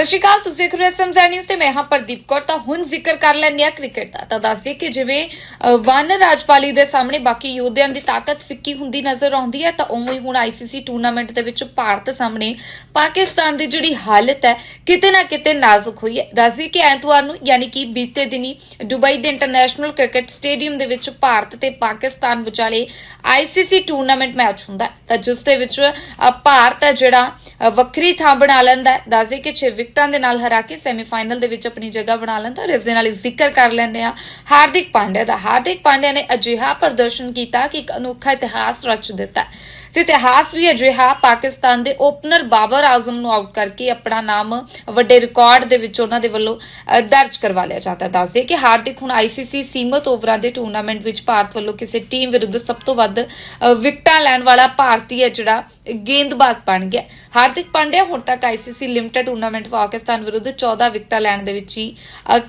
ਸਤਿ ਸ਼੍ਰੀ ਅਕਾਲ, ਤੁਸੀਂ ਦੇਖ ਰਹੇ ਹੋ ਐਸਐਮਜ਼ੈਡ ਨਿਊਜ਼ ਤੇ ਮੈਂ ਹਾਂ ਪ੍ਰਦੀਪ ਕੌਰ। ਤਾਂ ਹੁਣ ਜ਼ਿਕਰ ਕਰ ਲੈਂਦੇ ਆ ਕ੍ਰਿਕਟ ਦਾ। ਤਾਂ ਦੱਸਦੇ ਕਿ ਜਿਵੇਂ ਵਨ ਰਾਜਪਾਲੀ ਦੇ ਸਾਹਮਣੇ ਬਾਕੀ ਯੋਧਿਆਂ ਦੀ ਤਾਕਤ ਫਿੱਕੀ ਹੁੰਦੀ ਨਜ਼ਰ ਆਉਂਦੀ ਹੈ, ਤਾਂ ਉਵੇਂ ਹੀ ਹੁਣ ਆਈਸੀਸੀ ਟੂਰਨਾਮੈਂਟ ਦੇ ਵਿੱਚ ਭਾਰਤ ਸਾਹਮਣੇ ਪਾਕਿਸਤਾਨ ਦੀ ਜਿਹੜੀ ਹਾਲਤ ਹੈ, ਕਿਤੇ ਨਾ ਕਿਤੇ ਨਾਜ਼ੁਕ ਹੋਈ ਹੈ। ਦੱਸਦੇ ਕਿ ਐਤਵਾਰ ਨੂੰ, ਯਾਨੀ ਕਿ ਬੀਤੇ ਦਿਨੀ ਦੁਬਈ ਦੇ ਇੰਟਰਨੈਸ਼ਨਲ ਕ੍ਰਿਕਟ ਸਟੇਡੀਅਮ ਦੇ ਵਿੱਚ ਭਾਰਤ ਤੇ ਪਾਕਿਸਤਾਨ ਵਿਚਾਲੇ ਆਈਸੀਸੀ ਟੂਰਨਾਮੈਂਟ ਮੈਚ ਹੁੰਦਾ ਹੈ। ਤਾਂ ਜਿਸ ਦੇ ਵਿੱਚ ਭਾਰਤ ਹੈ ਜਿਹੜਾ ਵੱਖਰੀ ਥਾਂ ਬਣਾ ਲੈਂਦਾ ਹੈ। ਦੱਸਦੇ ਕਿ 6 ਵਿਕਟਾਂ ਦੇ ਨਾਲ ਹਰਾ ਕੇ ਸੈਮੀਫਾਈਨਲ ਦੇ ਵਿੱਚ ਆਪਣੀ ਜਗ੍ਹਾ ਬਣਾ ਲੈਂਦਾ ਔਰ ਇਸ ਦੇ ਨਾਲ ਹੀ ਜ਼ਿਕਰ ਕਰ ਲੈਂਦੇ ਆ ਹਾਰਦਿਕ ਪਾਂਡਿਆ ਦਾ ਹਾਰਦਿਕ ਪਾਂਡਿਆ ਨੇ ਅਜਿਹਾ ਪ੍ਰਦਰਸ਼ਨ ਕੀਤਾ ਕਿ ਇੱਕ ਅਨੋਖਾ ਇਤਿਹਾਸ ਰਚ ਦਿੱਤਾ ਤੇ ਇਤਿਹਾਸ ਵੀ ਅਜਿਹਾ ਪਾਕਿਸਤਾਨ ਦੇ ਓਪਨਰ ਬਾਬਰ ਆਜ਼ਮ ਨੂੰ ਆਊਟ ਕਰਕੇ ਆਪਣਾ ਨਾਮ ਵੱਡੇ ਰਿਕਾਰਡ ਦੇ ਵਿੱਚ ਉਹਨਾਂ ਦੇ ਵੱਲੋਂ ਦਰਜ ਕਰਵਾ ਲਿਆ ਜਾਂਦਾ ਹੈ। ਦੱਸਦੇ ਕਿ ਹਾਰਦਿਕ ਹੁਣ ਆਈਸੀਸੀ ਸੀਮਤ ਓਵਰਾਂ ਦੇ ਟੂਰਨਾਮੈਂਟ ਵਿੱਚ ਭਾਰਤ ਵੱਲੋਂ ਕਿਸੇ ਟੀਮ ਵਿਰੁੱਧ ਸਭ ਤੋਂ ਵੱਧ ਵਿਕਟਾਂ ਲੈਣ ਵਾਲਾ ਭਾਰਤੀ ਹੈ ਜਿਹੜਾ ਗੇਂਦਬਾਜ਼ ਬਣ ਗਿਆ ਹਾਰਦਿਕ ਪਾਂਡਿਆ ਹੁਣ ਤੱਕ ਆਈਸੀਸੀ ਲਿਮਟਿਡ ਟੂਰਨਾਮੈਂਟ ਪਾਕਿਸਤਾਨ ਵਿਰੁੱਧ 14 ਵਿਕਟਾਂ ਲੈਣ ਦੇ ਵਿੱਚ ਹੀ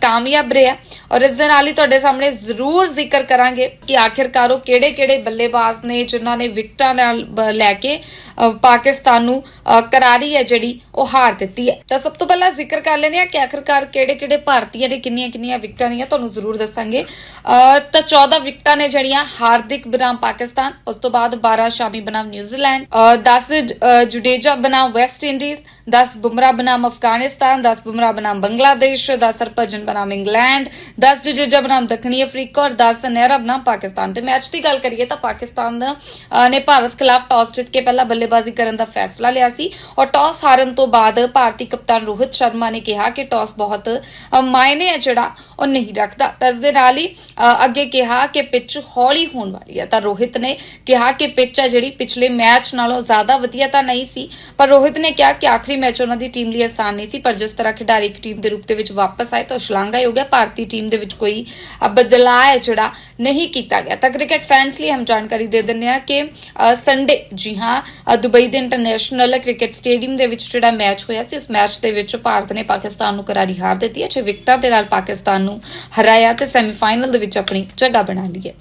ਕਾਮਯਾਬ ਰਿਹਾ। ਔਰ ਇਸ ਦੇ ਨਾਲ ਹੀ ਤੁਹਾਡੇ ਸਾਹਮਣੇ ਜ਼ਰੂਰ ਜ਼ਿਕਰ ਕਰਾਂਗੇ ਕਿ ਆਖਿਰਕਾਰ ਉਹ ਕਿਹੜੇ-ਕਿਹੜੇ ਬੱਲੇਬਾਜ਼ ਨੇ ਜਿਨ੍ਹਾਂ ਨੇ ਵਿਕਟਾਂ ਨਾਲ ਲੈ ਕੇ ਪਾਕਿਸਤਾਨ ਨੂੰ ਕਰਾਰੀ ਹੈ ਜਿਹੜੀ ਉਹ ਹਾਰ ਦਿੱਤੀ ਹੈ। ਤਾਂ ਸਭ ਤੋਂ ਪਹਿਲਾਂ ਜ਼ਿਕਰ ਕਰ ਲੈਂਦੇ ਆ ਕਿ ਆਖਿਰਕਾਰ ਕਿਹੜੇ-ਕਿਹੜੇ ਭਾਰਤੀਆਂ ਨੇ ਕਿੰਨੀਆਂ-ਕਿੰਨੀਆਂ ਵਿਕਟਾਂ ਲਈਆਂ ਤੁਹਾਨੂੰ ਜ਼ਰੂਰ ਦੱਸਾਂਗੇ। ਅ, ਤਾਂ 14 ਵਿਕਟਾਂ ਨੇ ਜਿਹੜੀਆਂ ਹਾਰਦਿਕ ਬਨਾਮ ਪਾਕਿਸਤਾਨ ਉਸ ਤੋਂ ਬਾਅਦ 12 ਸ਼ਾਮੀ ਬਨਾਮ ਨਿਊਜ਼ੀਲੈਂਡ ਅ, 10 ਜੁਡੇਜਾ ਬਨਾਮ ਵੈਸਟ ਇੰਡੀਜ਼ 10 ਬੁਮਰਾ ਬਨਾਮ ਅਫਗਾਨ ਅਫਗਾਨਿਸਤਾਨ 10 ਬੁਮਰਾ ਬਨਾਮ ਬੰਗਲਾਦੇਸ਼ 10 ਹਰਭਜਨ ਬਨਾਮ ਇੰਗਲੈਂਡ 10 ਜਡੇਜਾ ਬਨਾਮ ਦੱਖਣੀ ਅਫਰੀਕਾ ਔਰ 10 ਨਹਿਰਾ ਬਨਾਮ ਪਾਕਿਸਤਾਨ। ਤੇ ਮੈਚ ਦੀ ਗੱਲ ਕਰੀਏ ਤਾਂ ਪਾਕਿਸਤਾਨ ਨੇ ਭਾਰਤ ਖਿਲਾਫ ਟਾਸ ਜਿੱਤ ਕੇ ਪਹਿਲਾਂ ਬੱਲੇਬਾਜ਼ੀ ਕਰਨ ਦਾ ਫੈਸਲਾ ਲਿਆ ਸੀ ਔਰ ਟਾਸ ਹਾਰਨ ਤੋਂ ਬਾਅਦ ਭਾਰਤੀ ਕਪਤਾਨ ਰੋਹਿਤ ਸ਼ਰਮਾ ਨੇ ਕਿਹਾ ਕਿ ਟਾਸ ਬਹੁਤ ਮਾਇਨੇ ਹੈ ਜਿਹੜਾ ਉਹ ਨਹੀਂ ਰੱਖਦਾ। ਤਾਂ ਇਸ ਦੇ ਨਾਲ ਹੀ ਅੱਗੇ ਕਿਹਾ ਕਿ ਪਿੱਚ ਹੌਲੀ ਹੋਣ ਵਾਲੀ ਹੈ। ਤਾਂ ਰੋਹਿਤ ਨੇ ਕਿਹਾ ਕਿ ਪਿੱਚ ਹੈ ਜਿਹੜੀ ਪਿਛਲੇ ਮੈਚ ਨਾਲੋਂ ਜ਼ਿਆਦਾ ਵਧੀਆ ਤਾਂ ਨਹੀਂ ਸੀ, ਪਰ ਰੋਹਿਤ ਨੇ ਕਿਹਾ ਕਿ ਆਖਰੀ ਮੈਚ ਉਹਨਾਂ ਦੀ ਟੀਮ ਲਈ ਆਸਾਨ ਨਹੀਂ ਸੀ, ਪਰ ਜਿਸ ਤਰ੍ਹਾਂ ਖਿਡਾਰੀ ਇੱਕ ਟੀਮ ਦੇ ਰੂਪ ਦੇ ਵਿੱਚ ਵਾਪਸ ਆਏ ਤਾਂ ਉਹ ਹੋ। ਗਿਆ ਭਾਰਤੀ ਟੀਮ ਦੇ ਵਿੱਚ ਕੋਈ ਬਦਲਾਅ ਹੈ ਜਿਹੜਾ ਨਹੀਂ ਕੀਤਾ ਗਿਆ। ਤਾਂ ਕ੍ਰਿਕਟ ਫੈਨਸ ਲਈ ਹਮ ਜਾਣਕਾਰੀ ਦੇ ਦਿੰਦੇ ਹਾਂ ਕਿ ਸੰਡੇ ਜੀ ਹਾਂ ਦੁਬਈ ਦੇ ਇੰਟਰਨੈਸ਼ਨਲ ਕ੍ਰਿਕਟ ਸਟੇਡੀਅਮ ਦੇ ਵਿੱਚ ਜਿਹੜਾ ਮੈਚ ਹੋਇਆ ਸੀ, ਉਸ ਮੈਚ ਦੇ ਵਿੱਚ ਭਾਰਤ ਨੇ ਪਾਕਿਸਤਾਨ ਨੂੰ ਕਰਾਰੀ ਹਾਰ ਦਿੱਤੀ ਹੈ। 6 ਵਿਕਟਾਂ ਦੇ ਨਾਲ ਪਾਕਿਸਤਾਨ ਨੂੰ ਹਰਾਇਆ ਤੇ ਸੈਮੀਫਾਈਨਲ ਦੇ ਵਿੱਚ ਆਪਣੀ ਜਗ੍ਹਾ ਬਣਾ ਲਈ ਹੈ।